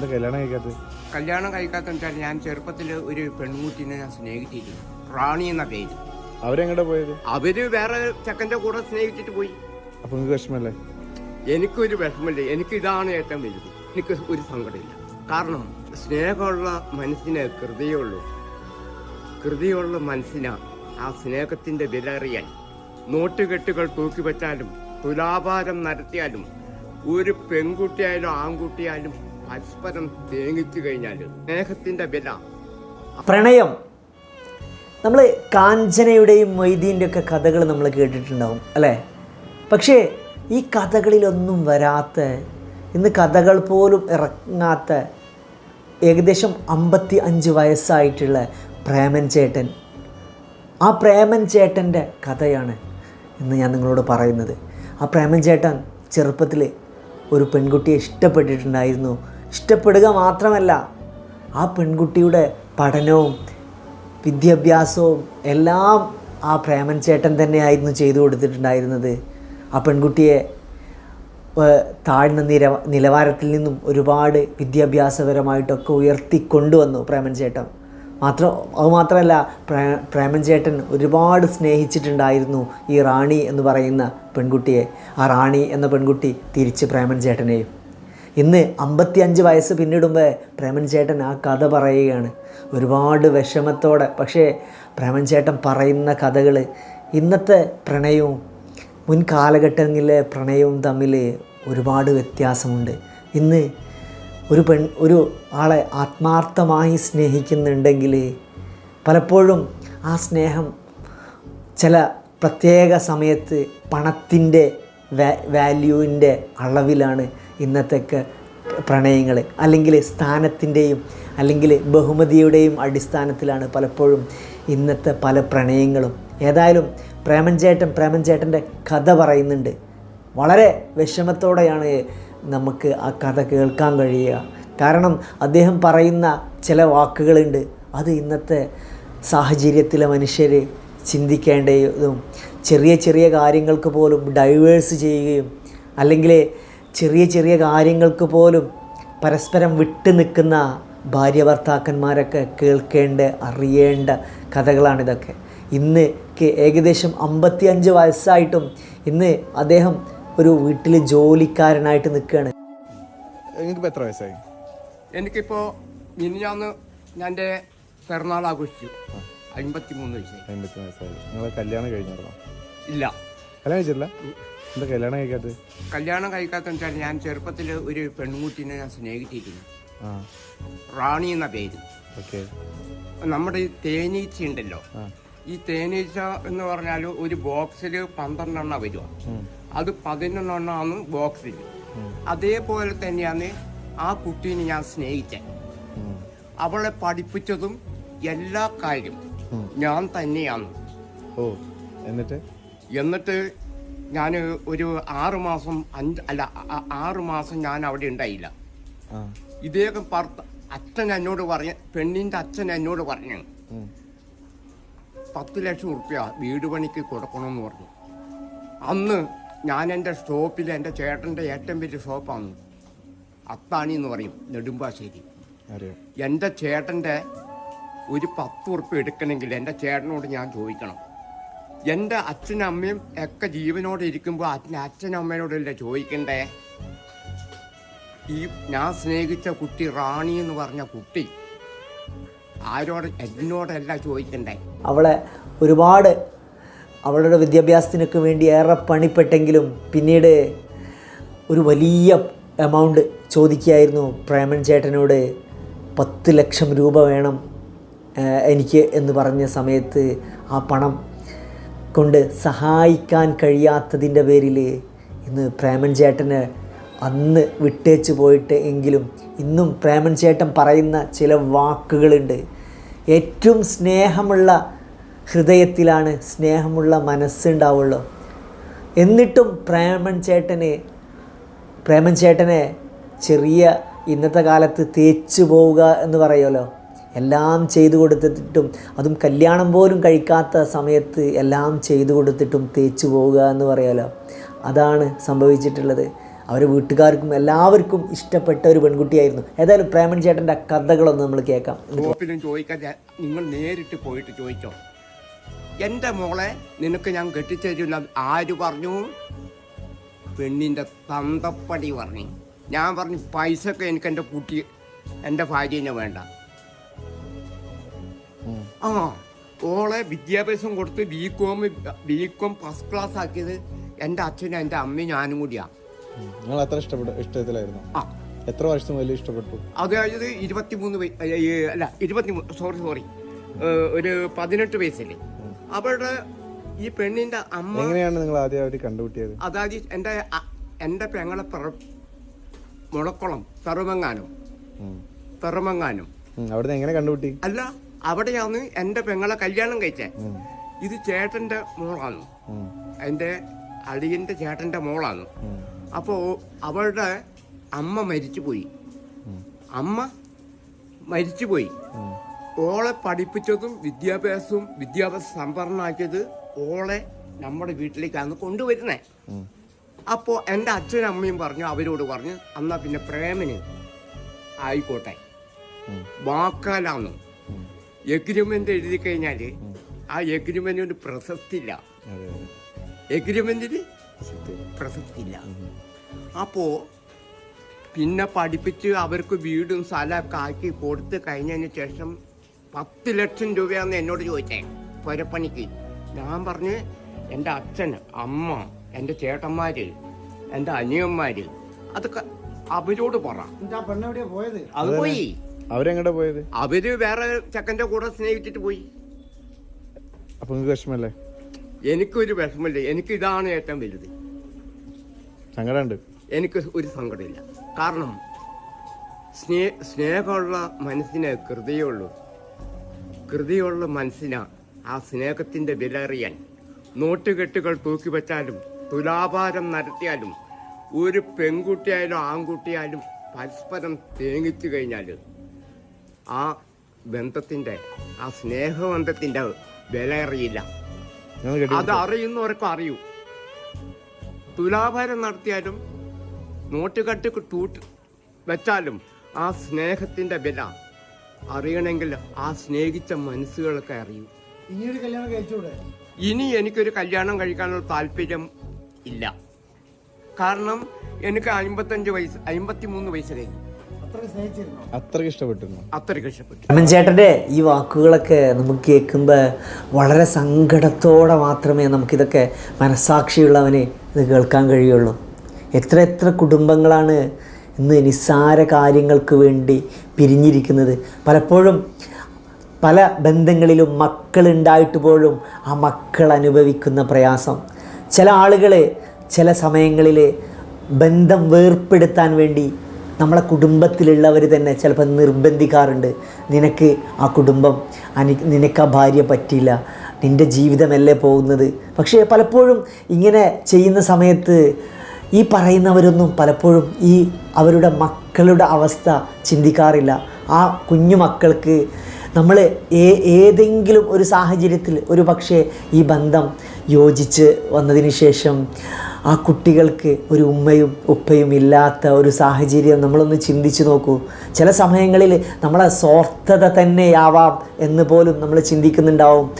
എന്താ കല്യാണം കഴിക്കാത്തത്? കല്യാണം കഴിക്കാത്ത വെച്ചാൽ ഞാൻ ചെറുപ്പത്തിൽ ഒരു പെൺകുട്ടിനെ ഞാൻ സ്നേഹിച്ചിരുന്നു. റാണി എന്ന പേര്. അവരെങ്ങോട്ടാ പോയത്? അവർ വേറെ ചെക്കന്റെ കൂടെ സ്നേഹിച്ചിട്ട് പോയി. അപ്പൊ നിങ്ങൾക്ക് വിഷമല്ലേ? എനിക്കൊരു വിഷമമില്ല. എനിക്ക് ഇതാണ് ഏറ്റവും വലുത്. എനിക്ക് ഒരു സങ്കടമില്ല. കാരണം സ്നേഹമുള്ള മനസ്സിന് കൃതിയുള്ളൂ. കൃതിയുള്ള മനസ്സിന് ആ സ്നേഹത്തിന്റെ വില അറിയാൻ. നോട്ടുകെട്ടുകൾ തൂക്കിവെച്ചാലും തുലാഭാരം നടത്തിയാലും ഒരു പെൺകുട്ടിയായാലും ആൺകുട്ടിയായാലും പരസ്പരം തേങ്ങിച്ചു കഴിഞ്ഞാൽ സ്നേഹത്തിന്റെ വില പ്രണയം. നമ്മൾ കാഞ്ചനയുടെയും മൊയ്തീന്റെ ഒക്കെ കഥകൾ നമ്മൾ കേട്ടിട്ടുണ്ടാവും അല്ലേ? പക്ഷേ ഈ കഥകളിലൊന്നും വരാത്ത ഇന്ന് കഥകൾ പോലും ഇറങ്ങാത്ത ഏകദേശം അമ്പത്തി അഞ്ച് വയസ്സായിട്ടുള്ള പ്രേമൻ ചേട്ടൻ. ആ പ്രേമൻ ചേട്ടന്റെ കഥയാണ് ഇന്ന് ഞാൻ നിങ്ങളോട് പറയുന്നത്. ആ പ്രേമൻ ചേട്ടൻ ചെറുപ്പത്തിൽ ഒരു പെൺകുട്ടിയെ ഇഷ്ടപ്പെട്ടിട്ടുണ്ടായിരുന്നു. ഇഷ്ടപ്പെടുക മാത്രമല്ല ആ പെൺകുട്ടിയുടെ പഠനവും വിദ്യാഭ്യാസവും എല്ലാം ആ പ്രേമൻ ചേട്ടൻ തന്നെയായിരുന്നു ചെയ്തു കൊടുത്തിട്ടുണ്ടായിരുന്നത്. ആ പെൺകുട്ടിയെ താഴ്ന്ന നിര നിലവാരത്തിൽ നിന്നും ഒരുപാട് വിദ്യാഭ്യാസപരമായിട്ടൊക്കെ ഉയർത്തിക്കൊണ്ടുവന്നു പ്രേമൻ ചേട്ടൻ. മാത്രം അതുമാത്രമല്ല പ്രേ പ്രേമൻ ചേട്ടൻ ഒരുപാട് സ്നേഹിച്ചിട്ടുണ്ടായിരുന്നു ഈ റാണി എന്ന് പറയുന്ന പെൺകുട്ടിയെ. ആ റാണി എന്ന പെൺകുട്ടി തിരിച്ച് പ്രേമൻ ചേട്ടനെയും. ഇന്ന് അമ്പത്തിയഞ്ച് വയസ്സ് പിന്നിടുമ്പോൾ പ്രേമൻ ചേട്ടൻ ആ കഥ പറയുകയാണ്. ഒരുപാട് വിഷമത്തോടെ. പക്ഷേ പ്രേമൻ ചേട്ടൻ പറയുന്ന കഥകൾ ഇന്നത്തെ പ്രണയവും മുൻ കാലഘട്ടങ്ങളിലെ പ്രണയവും തമ്മിൽ ഒരുപാട് വ്യത്യാസമുണ്ട്. ഇന്ന് ഒരു പെൺ ഒരു ആളെ ആത്മാർത്ഥമായി സ്നേഹിക്കുന്നുണ്ടെങ്കിൽ പലപ്പോഴും ആ സ്നേഹം ചില പ്രത്യേക സമയത്ത് പണത്തിന്റെ വാല്യൂവിന്റെ അളവിലാണ് ഇന്നത്തെയൊക്കെ പ്രണയങ്ങൾ. അല്ലെങ്കിൽ സ്ഥാനത്തിന്റെയും അല്ലെങ്കിൽ ബഹുമതിയുടെയും അടിസ്ഥാനത്തിലാണ് പലപ്പോഴും ഇന്നത്തെ പല പ്രണയങ്ങളും. ഏതായാലും പ്രേമൻ പ്രേമൻചേട്ടന്റെ പ്രേമൻ ചേട്ടന്റെ കഥ പറയുന്നുണ്ട്. വളരെ വിഷമത്തോടെയാണ് നമുക്ക് ആ കഥ കേൾക്കാൻ കഴിയുക. കാരണം അദ്ദേഹം പറയുന്ന ചില വാക്കുകളുണ്ട്. അത് ഇന്നത്തെ സാഹചര്യത്തിലെ മനുഷ്യർ ചിന്തിക്കേണ്ടതും ചെറിയ ചെറിയ കാര്യങ്ങൾക്ക് പോലും ഡൈവേഴ്സ് ചെയ്യുകയും അല്ലെങ്കിൽ ചെറിയ ചെറിയ കാര്യങ്ങൾക്ക് പോലും പരസ്പരം വിട്ടു നിൽക്കുന്ന ഭാര്യ ഭർത്താക്കന്മാരൊക്കെ കേൾക്കേണ്ട അറിയേണ്ട കഥകളാണിതൊക്കെ ഇന്ന് ഏകദേശം ഏകദേശം അമ്പത്തിയഞ്ച് വയസ്സായിട്ടും ഇന്ന് അദ്ദേഹം ഒരു വീട്ടിൽ ജോലിക്കാരനായിട്ട് നിൽക്കുകയാണ്. എനിക്കിപ്പോൾ എത്ര വയസ്സായി? എനിക്കിപ്പോൾ മിനിഞ്ഞാന്ന് ഞാൻ എന്റെ പിറന്നാൾ ആഘോഷിച്ചു. അമ്പത്തി മൂന്ന് വയസ്സായി. അമ്പത്തി വയസ്സായി. നിങ്ങളെ കല്യാണം കഴിഞ്ഞിരുന്നോ ഇല്ല. കല്യാണം കഴിച്ചില്ല എന്താ കല്യാണം കഴിക്കാത്തത്? കല്യാണം കഴിക്കാത്ത വെച്ചാൽ ഞാൻ ചെറുപ്പത്തിൽ ഒരു പെൺകുട്ടിനെ ഞാൻ സ്നേഹിച്ചിരുന്നു ആ. റാണി എന്ന പേര്. ഓക്കെ. നമ്മുടെ ഈ തേനീച്ച ഉണ്ടല്ലോ. ആ. ഈ തേനീച്ച എന്ന് പറഞ്ഞാൽ ഒരു ബോക്സിൽ പന്ത്രണ്ടെണ്ണ വരിക. ഉം. അത് പതിനൊന്നെണ്ണമാണ് ബോക്സിൽ അതേപോലെ തന്നെയാണ് ആ കുട്ടീനെ ഞാൻ സ്നേഹിച്ചത്. ഉം. അവളെ പഠിപ്പിച്ചതും എല്ലാ കാര്യം ഞാൻ തന്നെയാണ്. ഓ എന്നിട്ട്? എന്നിട്ട് ഞാൻ ഒരു ആറ് മാസം അഞ്ച് അല്ല ആറു മാസം ഞാൻ അവിടെ ഉണ്ടായില്ല ഇദ്ദേഹം ഭർത്ത അച്ഛൻ എന്നോട് പറഞ്ഞ പെണ്ണിന്റെ അച്ഛൻ എന്നോട് പറഞ്ഞു. പത്ത് ലക്ഷം ഉറുപ്പ്യ വീട് പണിക്ക് കൊടുക്കണമെന്ന് പറഞ്ഞു. അന്ന് ഞാൻ എന്റെ ഷോപ്പിൽ എന്റെ ചേട്ടന്റെ ഏറ്റവും വലിയ ഷോപ്പാണ്. അത്താണി എന്ന് പറയും നെടുമ്പാശ്ശേരി. എന്റെ ചേട്ടന്റെ ഒരു പത്ത് ഉറുപ്പ് എടുക്കണമെങ്കിൽ എന്റെ ചേട്ടനോട് ഞാൻ ചോദിക്കണം. എന്റെ അച്ഛനും അമ്മയും ഒക്കെ ജീവനോടെ ഇരിക്കുമ്പോൾ അച്ഛൻ അച്ഛനും അമ്മയോടല്ലേ ചോദിക്കണ്ടേ? ഈ ഞാൻ സ്നേഹിച്ച കുട്ടി റാണി എന്ന് പറഞ്ഞ കുട്ടി ആരോട് എന്നോടല്ല ചോദിക്കണ്ടേ? അവളെ ഒരുപാട് അവളുടെ വിദ്യാഭ്യാസത്തിനൊക്കെ വേണ്ടി ഏറെ പണിപ്പെട്ടെങ്കിലും പിന്നീട് ഒരു വലിയ എമൗണ്ട് ചോദിക്കുകയായിരുന്നു പ്രേമൻ ചേട്ടനോട്. പത്ത് ലക്ഷം രൂപ വേണം എനിക്ക് എന്ന് പറഞ്ഞ സമയത്ത് ആ പണം കൊണ്ട് സഹായിക്കാൻ കഴിയാത്തതിന്റെ പേരിൽ ഇന്ന് പ്രേമൻ ചേട്ടന് അന്ന് വിട്ടേച്ച് പോയിട്ട് എങ്കിലും ഇന്നും പ്രേമൻ ചേട്ടൻ പറയുന്ന ചില വാക്കുകളുണ്ട്. ഏറ്റവും സ്നേഹമുള്ള ഹൃദയത്തിലാണ് സ്നേഹമുള്ള മനസ്സുണ്ടാവുള്ളൂ. എന്നിട്ടും പ്രേമൻ ചേട്ടന് പ്രേമൻ ചേട്ടനെ ചെറിയ ഇന്നത്തെ കാലത്ത് തേച്ചു പോവുക എന്ന് പറയുമല്ലോ. എല്ലാം ചെയ്തു കൊടുത്തിട്ടും അതും കല്യാണം പോലും കഴിക്കാത്ത സമയത്ത് എല്ലാം ചെയ്തു കൊടുത്തിട്ടും തേച്ചു പോവുക എന്ന് പറയാലോ? അതാണ് സംഭവിച്ചിട്ടുള്ളത്. അവരെ വീട്ടുകാർക്കും എല്ലാവർക്കും ഇഷ്ടപ്പെട്ട ഒരു പെൺകുട്ടിയായിരുന്നു. ഏതായാലും പ്രേമൻ ചേട്ടന്റെ കഥകളൊന്ന് നമ്മൾ കേൾക്കാം. നിങ്ങൾ നേരിട്ട് പോയിട്ട് ചോദിച്ചോ? എന്റെ മോളെ നിനക്ക് ഞാൻ കെട്ടിച്ചേരുന്ന ആര് പറഞ്ഞു? പെണ്ണിന്റെ തന്തപ്പടി പറഞ്ഞു. ഞാൻ പറഞ്ഞു പൈസ ഒക്കെ എനിക്ക് എന്റെ കുട്ടി എന്റെ ഭാര്യനെ വേണ്ട. ആ ഓളെ വിദ്യാഭ്യാസം കൊടുത്ത് B com B com first class ആക്കിയത് എന്റെ അച്ഛനും എന്റെ അമ്മയും ഞാനും കൂടിയാണ് നിങ്ങൾ അത്ര ഇഷ്ടപ്പെട്ട ഇഷ്ടത്തിലായിരുന്നു? ആ. എത്ര വർഷം വലിയ ഇഷ്ടപ്പെട്ടു? അതായത് ഇരുപത്തിമൂന്ന് അല്ല ഇരുപത്തിമൂന്ന് സോറി സോറി ഒരു പതിനെട്ട് വയസ്സില്ലേ? അവളുടെ ഈ പെണ്ണിന്റെ അമ്മ എങ്ങനെയാണ് നിങ്ങൾ ആദ്യം അവർ കണ്ടുപിട്ടിയത് അതായത് എന്റെ എന്റെ എന്റെ പെങ്ങളെ പറ മുളക്കുളം തെറുമങ്ങാനും. ഉം. അവിടുന്ന് എങ്ങനെ കണ്ടുപിട്ടി അല്ല അവിടെയാണ് എന്റെ പെങ്ങളെ കല്യാണം കഴിച്ചത് ഇത് ചേട്ടന്റെ മോളാണ്. എന്റെ അടിയന്റെ ചേട്ടന്റെ ചേട്ടന്റെ മോളാണ്. അപ്പോ അപ്പോൾ അവളുടെ അമ്മ മരിച്ചു പോയി അമ്മ മരിച്ചു പോയി ഓളെ പഠിപ്പിച്ചതും വിദ്യാഭ്യാസവും വിദ്യാഭ്യാസ സമ്പന്നമാക്കിയത് ഓളെ നമ്മുടെ വീട്ടിലേക്കാണ് കൊണ്ടുവരുന്നേ. അപ്പോ അപ്പോൾ എന്റെ അച്ഛനും അമ്മയും പറഞ്ഞു അവരോട് പറഞ്ഞു എന്നാ പിന്നെ പ്രേമന് ആയിക്കോട്ടെ. വാക്കാലാന്ന്. ഉം. എഗ്രിമെന്റ് എഴുതി കഴിഞ്ഞാൽ ആ എഗ്രിമെന്റ് ഒരു പ്രസക്തി ഇല്ല എഗ്രിമെന്റിന് പ്രസക്തി പ്രസക്തിയില്ല അപ്പോ അപ്പോൾ പിന്നെ പഠിപ്പിച്ച് അവർക്ക് വീടും സ്ഥലമൊക്കെ ആക്കി കൊടുത്ത് കഴിഞ്ഞതിന് ശേഷം പത്ത് ലക്ഷം രൂപയാന്ന് എന്നോട് ചോദിച്ചേ പുരപ്പണിക്ക് ഞാൻ പറഞ്ഞ് എന്റെ അച്ഛൻ അമ്മ എന്റെ ചേട്ടന്മാര് എന്റെ അനിയന്മാര് അതൊക്കെ അവരോട് പറ. അത് പോയി. അവരെങ്ങടെ പോയത്? അവർ വേറെ ചെക്കന്റെ കൂടെ സ്നേഹിച്ചിട്ട് പോയി. അപ്പൊ നിങ്ങൾക്ക് വിഷമല്ലേ? എനിക്കൊരു വിഷമമില്ല. എനിക്ക് ഇതാണ് ഏറ്റവും വലുത്. സങ്കടമുണ്ട് എനിക്ക് ഒരു സങ്കടമില്ല. കാരണം സ്നേ സ്നേഹമുള്ള മനസ്സിന് കൃതിയുള്ളൂ. കൃതിയുള്ള മനസ്സിന് ആ സ്നേഹത്തിന്റെ വില അറിയാൻ. നോട്ടുകെട്ടുകൾ തൂക്കി വെച്ചാലും തുലാഭാരം നടത്തിയാലും ഒരു പെൺകുട്ടിയായാലും ആൺകുട്ടിയായാലും പരസ്പരം തേങ്ങിച്ചു കഴിഞ്ഞാൽ ആ ബന്ധത്തിന്റെ ആ സ്നേഹബന്ധത്തിന്റെ വില അറിയില്ല അത് അറിയുന്നവർക്ക് അറിയൂ. തുലാഭാരം നടത്തിയാലും നോട്ടുകട്ട് തൂട്ട് വെച്ചാലും ആ സ്നേഹത്തിന്റെ വില അറിയണമെങ്കിൽ ആ സ്നേഹിച്ച മനസ്സുകളൊക്കെ അറിയൂ. ഇനിയൊരു കല്യാണം കഴിച്ചൂടെ? ഇനി എനിക്കൊരു കല്യാണം കഴിക്കാനുള്ള താല്പര്യം ഇല്ല. കാരണം എനിക്ക് അമ്പത്തഞ്ച് വയസ്സ് അമ്പത്തിമൂന്ന് വയസ്സ് കഴിഞ്ഞു. അത്രയ്ക്ക് ഇഷ്ടപ്പെട്ടിരുന്നു? അത്രയ്ക്ക് ഇഷ്ടപ്പെട്ടു ഈ വാക്കുകളൊക്കെ നമുക്ക് കേൾക്കുമ്പോൾ വളരെ സങ്കടത്തോടെ മാത്രമേ നമുക്കിതൊക്കെ മനസാക്ഷിയുള്ളവന് ഇത് കേൾക്കാൻ കഴിയുള്ളൂ. എത്ര എത്ര കുടുംബങ്ങളാണ് ഇന്ന് നിസ്സാര കാര്യങ്ങൾക്ക് വേണ്ടി പിരിഞ്ഞിരിക്കുന്നത്. പലപ്പോഴും പല ബന്ധങ്ങളിലും മക്കളുണ്ടായിട്ട് പോലും ആ മക്കൾ അനുഭവിക്കുന്ന പ്രയാസം. ചില ആളുകൾ ചില സമയങ്ങളിൽ ബന്ധം വേർപ്പെടുത്താൻ വേണ്ടി നമ്മളെ കുടുംബത്തിലുള്ളവർ തന്നെ ചിലപ്പോൾ നിർബന്ധിക്കാറുണ്ട്. നിനക്ക് ആ കുടുംബം അനി നിനക്ക് ആ ഭാര്യ പറ്റില്ല നിന്റെ ജീവിതമല്ലേ പോകുന്നത്. പക്ഷേ പലപ്പോഴും ഇങ്ങനെ ചെയ്യുന്ന സമയത്ത് ഈ പറയുന്നവരൊന്നും പലപ്പോഴും ഈ അവരുടെ മക്കളുടെ അവസ്ഥ ചിന്തിക്കാറില്ല. ആ കുഞ്ഞു മക്കൾക്ക് നമ്മൾ ഏതെങ്കിലും ഒരു സാഹചര്യത്തിൽ ഒരു പക്ഷേ ഈ ബന്ധം യോജിച്ച് വന്നതിന് ശേഷം ആ കുട്ടികൾക്ക് ഒരു ഉമ്മയും ഉപ്പയും ഇല്ലാത്ത ഒരു സാഹചര്യം നമ്മളൊന്ന് ചിന്തിച്ചു നോക്കൂ. ചില സമയങ്ങളിൽ നമ്മളെ സ്വാർത്ഥത തന്നെയാവാം എന്ന് പോലും നമ്മൾ ചിന്തിക്കുന്നുണ്ടാവും.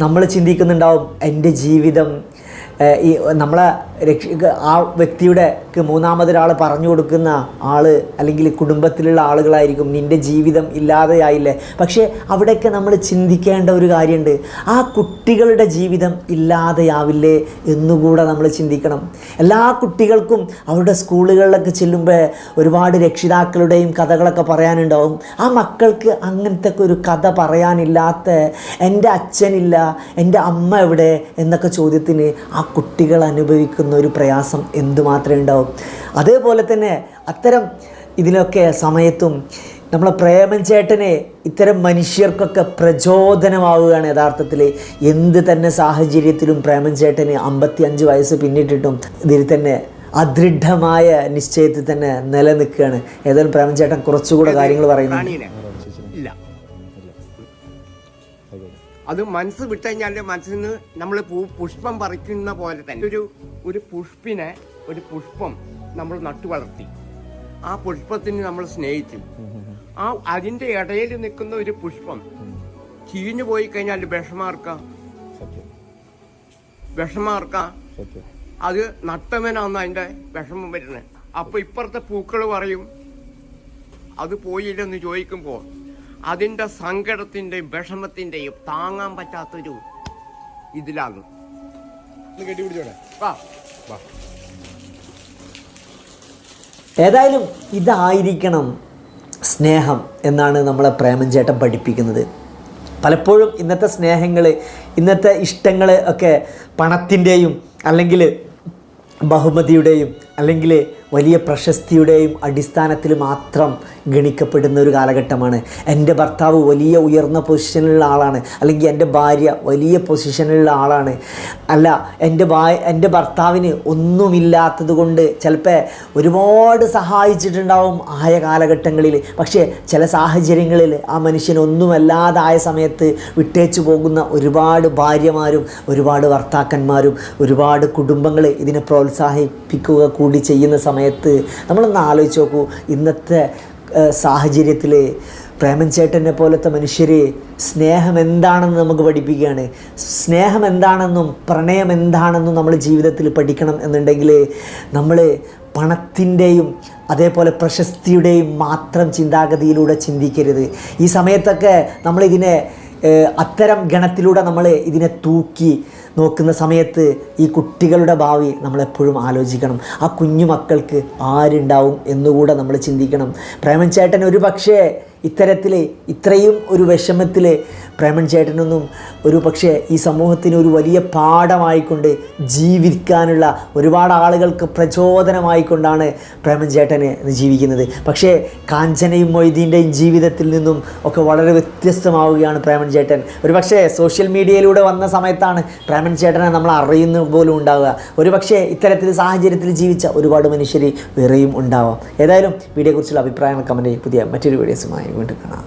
നമ്മൾ ചിന്തിക്കുന്നുണ്ടാവും എന്റെ ജീവിതം ഈ നമ്മളെ രക്ഷ ആ വ്യക്തിയുടെ മൂന്നാമതൊരാൾ പറഞ്ഞു കൊടുക്കുന്ന ആൾ അല്ലെങ്കിൽ കുടുംബത്തിലുള്ള ആളുകളായിരിക്കും. നിന്റെ ജീവിതം ഇല്ലാതെയായില്ലേ? പക്ഷേ അവിടെയൊക്കെ നമ്മൾ ചിന്തിക്കേണ്ട ഒരു കാര്യമുണ്ട് ആ കുട്ടികളുടെ ജീവിതം ഇല്ലാതെയാവില്ലേ എന്നുകൂടെ നമ്മൾ ചിന്തിക്കണം. എല്ലാ കുട്ടികൾക്കും അവരുടെ സ്കൂളുകളിലൊക്കെ ചെല്ലുമ്പോൾ ഒരുപാട് രക്ഷിതാക്കളുടെയും കഥകളൊക്കെ പറയാനുണ്ടാവും. ആ മക്കൾക്ക് അങ്ങനത്തെ ഒരു കഥ പറയാനില്ലാത്ത എന്റെ അച്ഛനില്ല എന്റെ അമ്മ എവിടെ? എന്നൊക്കെ ചോദ്യത്തിന് ആ കുട്ടികൾ അനുഭവിക്കുന്ന ഒരു പ്രയാസം എന്തുമാത്രമേ ഉണ്ടാവും. അതേപോലെ തന്നെ അത്തരം ഇതിലൊക്കെ സമയത്തും നമ്മളെ പ്രേമൻ ചേട്ടനെ ഇത്തരം മനുഷ്യർക്കൊക്കെ പ്രചോദനമാവുകയാണ് യഥാർത്ഥത്തിൽ. എന്ത് തന്നെ സാഹചര്യത്തിലും പ്രേമൻ ചേട്ടന് അമ്പത്തി അഞ്ച് വയസ്സ് പിന്നിട്ടിട്ടും ഇതിൽ തന്നെ അദൃഢമായ നിശ്ചയത്തിൽ തന്നെ നിലനിൽക്കുകയാണ്. ഏതായാലും പ്രേമൻ ചേട്ടൻ കുറച്ചുകൂടെ കാര്യങ്ങൾ പറയുന്നു അത് മനസ്സ് വിട്ടുകഴിഞ്ഞാൽ മനസ്സിൽ നിന്ന് നമ്മൾ പൂ പുഷ്പം പറിക്കുന്ന പോലെ തന്നെ ഒരു ഒരു പുഷ്പിനെ ഒരു പുഷ്പം നമ്മൾ നട്ടു വളർത്തി. ആ പുഷ്പത്തിന് നമ്മൾ സ്നേഹിച്ചു. ആ അതിന്റെ ഇടയിൽ നിൽക്കുന്ന ഒരു പുഷ്പം ചീഞ്ഞു പോയി കഴിഞ്ഞാൽ വിഷമാർക്ക വിഷമാർക്ക അത് നട്ടവനാന്ന് അതിന്റെ വിഷമം വരുന്നത്. അപ്പൊ ഇപ്പുറത്തെ പൂക്കൾ പറയും അത് പോയില്ലെന്ന് ചോദിക്കുമ്പോൾ അതിന്റെ സങ്കടത്തിന്റെയും വിഷമത്തിന്റെയും താങ്ങാൻ പറ്റാത്തൊരു ഇതിലാണ് ഏതായാലും ഇതായിരിക്കണം സ്നേഹം എന്നാണ് നമ്മളെ പ്രേമൻ ചേട്ടൻ പഠിപ്പിക്കുന്നത്. പലപ്പോഴും ഇന്നത്തെ സ്നേഹങ്ങൾ ഇന്നത്തെ ഇഷ്ടങ്ങൾ ഒക്കെ പണത്തിന്റെയും അല്ലെങ്കിൽ ബഹുമതിയുടെയും അല്ലെങ്കിൽ വലിയ പ്രശസ്തിയുടെയും അടിസ്ഥാനത്തിൽ മാത്രം ഗണിക്കപ്പെടുന്ന ഒരു കാലഘട്ടമാണ്. എന്റെ ഭർത്താവ് വലിയ ഉയർന്ന പൊസിഷനിലുള്ള ആളാണ്. അല്ലെങ്കിൽ എന്റെ ഭാര്യ വലിയ പൊസിഷനിലുള്ള ആളാണ്. അല്ല എന്റെ ഭാ എന്റെ ഭർത്താവിന് ഒന്നുമില്ലാത്തത് കൊണ്ട് ചിലപ്പോൾ ഒരുപാട് സഹായിച്ചിട്ടുണ്ടാവും ആയ കാലഘട്ടങ്ങളിൽ. പക്ഷേ ചില സാഹചര്യങ്ങളിൽ ആ മനുഷ്യൻ ഒന്നുമല്ലാതായ സമയത്ത് വിട്ടേച്ചു പോകുന്ന ഒരുപാട് ഭാര്യമാരും ഒരുപാട് ഭർത്താക്കന്മാരും ഒരുപാട് കുടുംബങ്ങൾ ഇതിനെ പ്രോത്സാഹിപ്പിക്കുക കൂടി ചെയ്യുന്ന സമയത്ത് നമ്മളൊന്ന് ആലോചിച്ച് നോക്കൂ. ഇന്നത്തെ സാഹചര്യത്തിൽ പ്രേമൻ ചേട്ടനെ പോലത്തെ മനുഷ്യർ സ്നേഹം എന്താണെന്ന് നമുക്ക് പഠിപ്പിക്കുകയാണ്. സ്നേഹം എന്താണെന്നും പ്രണയം എന്താണെന്നും നമ്മൾ ജീവിതത്തിൽ പഠിക്കണം എന്നുണ്ടെങ്കിൽ നമ്മൾ പണത്തിന്റെയും അതേപോലെ പ്രശസ്തിയുടെയും മാത്രം ചിന്താഗതിയിലൂടെ ചിന്തിക്കരുത്. ഈ സമയത്തൊക്കെ നമ്മളിതിനെ അത്തരം ഗണത്തിലൂടെ നമ്മൾ ഇതിനെ തൂക്കി നോക്കുന്ന സമയത്ത് ഈ കുട്ടികളുടെ ഭാവി നമ്മളെപ്പോഴും ആലോചിക്കണം. ആ കുഞ്ഞു മക്കൾക്ക് ആരുണ്ടാവും എന്നുകൂടെ നമ്മൾ ചിന്തിക്കണം. പ്രേമൻ ചേട്ടൻ ഒരു പക്ഷേ ഇത്തരത്തിൽ ഇത്രയും ഒരു വിഷമത്തിൽ പ്രേമൻ ചേട്ടനൊന്നും ഒരു പക്ഷേ ഈ സമൂഹത്തിന് ഒരു വലിയ പാഠമായിക്കൊണ്ട് ജീവിക്കാനുള്ള ഒരുപാട് ആളുകൾക്ക് പ്രചോദനമായിക്കൊണ്ടാണ് പ്രേമൻ ചേട്ടന് ജീവിക്കുന്നത്. പക്ഷേ കാഞ്ചനയും മൊയ്തീന്റെയും ജീവിതത്തിൽ നിന്നും ഒക്കെ വളരെ വ്യത്യസ്തമാവുകയാണ് പ്രേമൻ ചേട്ടൻ. ഒരു പക്ഷേ സോഷ്യൽ മീഡിയയിലൂടെ വന്ന സമയത്താണ് പ്രേമൻ ചേട്ടനെ നമ്മൾ അറിയുന്ന പോലും ഉണ്ടാവുക. ഒരു പക്ഷേ ഇത്തരത്തിൽ സാഹചര്യത്തിൽ ജീവിച്ച ഒരുപാട് മനുഷ്യർ വേറെയും ഉണ്ടാവാം. ഏതായാലും വീഡിയോയെക്കുറിച്ചുള്ള അഭിപ്രായങ്ങൾ കമന്റ് പുതിയ മറ്റൊരു വീഡിയോസുമായി വീണ്ടും കാണാം